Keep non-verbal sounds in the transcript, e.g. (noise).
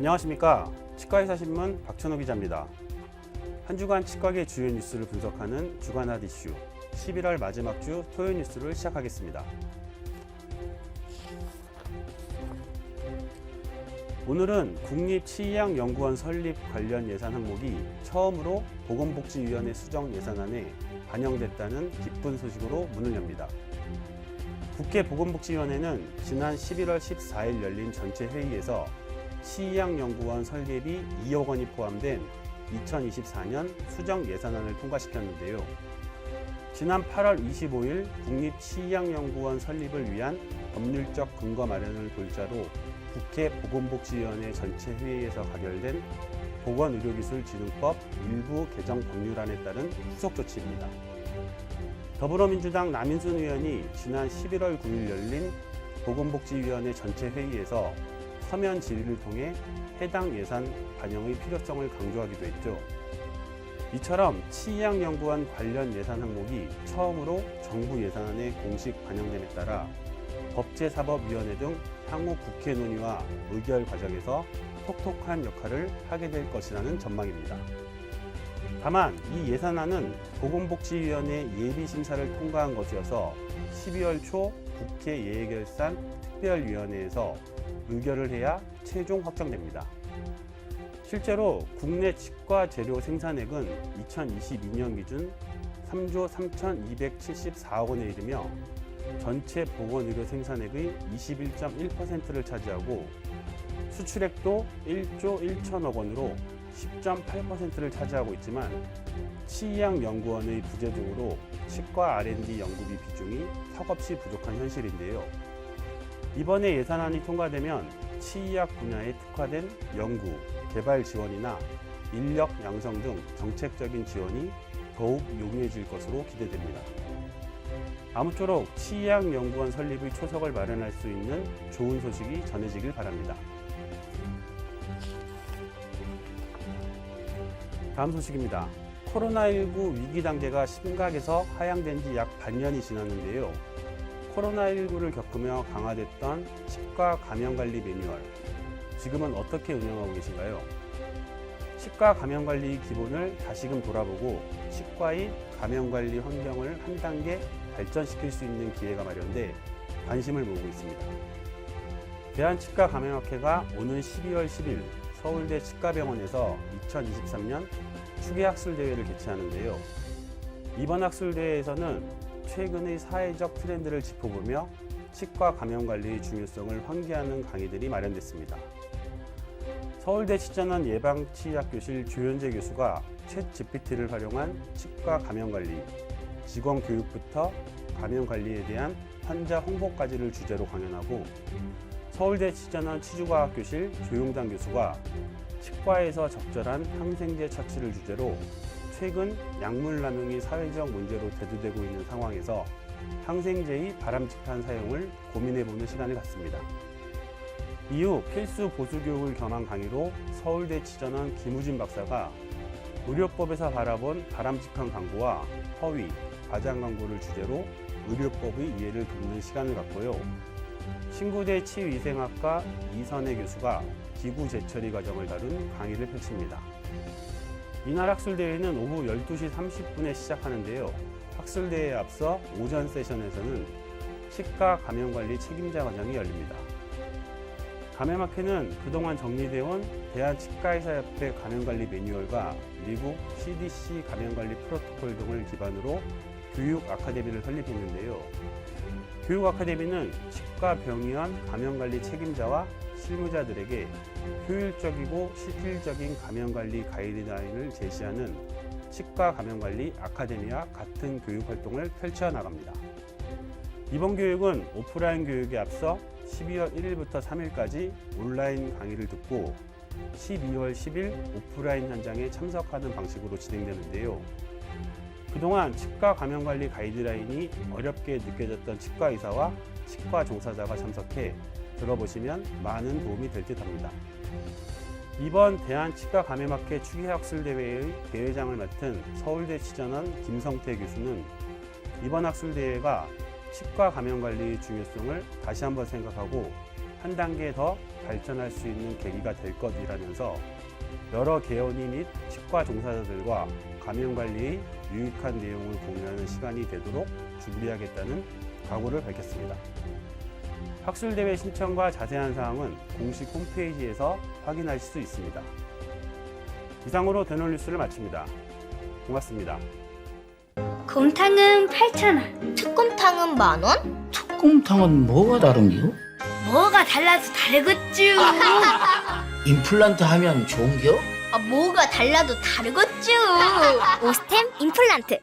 안녕하십니까 치과의사 신문 박천호 기자입니다. 한 주간 치과계 주요 뉴스를 분석하는 주간 핫 이슈 11월 마지막 주 토요 뉴스를 시작하겠습니다. 오늘은 국립치의학연구원 설립 관련 예산 항목이 처음으로 보건복지위원회 수정 예산안에 반영됐다는 기쁜 소식으로 문을 엽니다. 국회 보건복지위원회는 지난 11월 14일 열린 전체 회의에서 치의학연구원 설계비 2억 원이 포함된 2024년 수정 예산안을 통과시켰는데요. 지난 8월 25일 국립치의학연구원 설립을 위한 법률적 근거 마련을 골자로 국회 보건복지위원회 전체 회의에서 가결된 보건의료기술진흥법 일부 개정 법률안에 따른 후속 조치입니다. 더불어민주당 남인순 의원이 지난 11월 9일 열린 보건복지위원회 전체 회의에서 서면 질의를 통해 해당 예산 반영의 필요성을 강조하기도 했죠. 이처럼 치의학 연구원 관련 예산 항목이 처음으로 정부 예산안에 공식 반영됨에 따라 법제사법위원회 등 향후 국회 논의와 의결 과정에서 톡톡한 역할을 하게 될 것이라는 전망입니다. 다만 이 예산안은 보건복지위원회 예비심사를 통과한 것이어서 12월 초 국회 예결산 특별위원회에서 의결을 해야 최종 확정됩니다. 실제로 국내 치과 재료 생산액은 2022년 기준 3조 3,274억 원에 이르며 전체 보건의료 생산액의 21.1%를 차지하고 수출액도 1조 1천억 원으로 10.8%를 차지하고 있지만 치의학 연구원의 부재 등으로 치과 R&D 연구비 비중이 턱없이 부족한 현실인데요. 이번에 예산안이 통과되면 치의학 분야에 특화된 연구, 개발 지원이나 인력 양성 등 정책적인 지원이 더욱 용이해질 것으로 기대됩니다. 아무쪼록 치의학 연구원 설립의 초석을 마련할 수 있는 좋은 소식이 전해지길 바랍니다. 다음 소식입니다. 코로나19 위기 단계가 심각해서 하향된 지 약 반년이 지났는데요. 코로나19를 겪으며 강화됐던 치과 감염관리 매뉴얼, 지금은 어떻게 운영하고 계신가요? 치과 감염관리 기본을 다시금 돌아보고 치과의 감염관리 환경을 한 단계 발전시킬 수 있는 기회가 마련돼 관심을 모으고 있습니다. 대한치과 감염학회가 오는 12월 10일 서울대 치과병원에서 2023년 추계학술대회를 개최하는데요. 이번 학술대회에서는 최근의 사회적 트렌드를 짚어보며 치과 감염 관리의 중요성을 환기하는 강의들이 마련됐습니다. 서울대 치전원 예방치의학교실 조현재 교수가 챗 GPT를 활용한 치과 감염 관리, 직원 교육부터 감염 관리에 대한 환자 홍보까지를 주제로 강연하고 서울대 치전원 치주과학교실 조용당 교수가 치과에서 적절한 항생제 처치를 주제로 최근 약물 남용이 사회적 문제로 대두되고 있는 상황에서 항생제의 바람직한 사용을 고민해보는 시간을 갖습니다. 이후 필수 보수 교육을 겸한 강의로 서울대 치전원 김우진 박사가 의료법에서 바라본 바람직한 광고와 허위, 과장 광고를 주제로 의료법의 이해를 돕는 시간을 갖고요. 신구대 치위생학과 이선혜 교수가 기구 재처리 과정을 다룬 강의를 펼칩니다. 이날 학술대회는 오후 12시 30분에 시작하는데요. 학술대회에 앞서 오전 세션에서는 치과 감염관리 책임자 과정이 열립니다. 감염학회는 그동안 정리되어 온 대한치과의사협회 감염관리 매뉴얼과 미국 CDC 감염관리 프로토콜 등을 기반으로 교육 아카데미를 설립했는데요. 교육 아카데미는 치과 병의원 감염관리 책임자와 실무자들에게 효율적이고 실질적인 감염관리 가이드라인을 제시하는 치과 감염관리 아카데미와 같은 교육 활동을 펼쳐 나갑니다. 이번 교육은 오프라인 교육에 앞서 12월 1일부터 3일까지 온라인 강의를 듣고 12월 10일 오프라인 현장에 참석하는 방식으로 진행되는데요. 그동안 치과 감염관리 가이드라인이 어렵게 느껴졌던 치과 의사와 치과 종사자가 참석해 들어보시면 많은 도움이 될 듯 합니다. 이번 대한치과감염학회 추계학술대회의 대회장을 맡은 서울대 치전원 김성태 교수는 이번 학술대회가 치과 감염 관리의 중요성을 다시 한번 생각하고 한 단계 더 발전할 수 있는 계기가 될 것이라면서 여러 개원이 및 치과 종사자들과 감염 관리의 유익한 내용을 공유하는 시간이 되도록 준비하겠다는 각오를 밝혔습니다. 학술대회 신청과 자세한 사항은 공식 홈페이지에서 확인하실 수 있습니다. 이상으로 대놀 뉴스를 마칩니다. 고맙습니다. 곰탕은 8,000원. 특곰탕은 만 원? 특곰탕은 뭐가 다른겨? 뭐가 달라서 다르겠쥬. (laughs) 임플란트 하면 좋은겨? 아, 뭐가 달라도 다르겠죠. 오스템 임플란트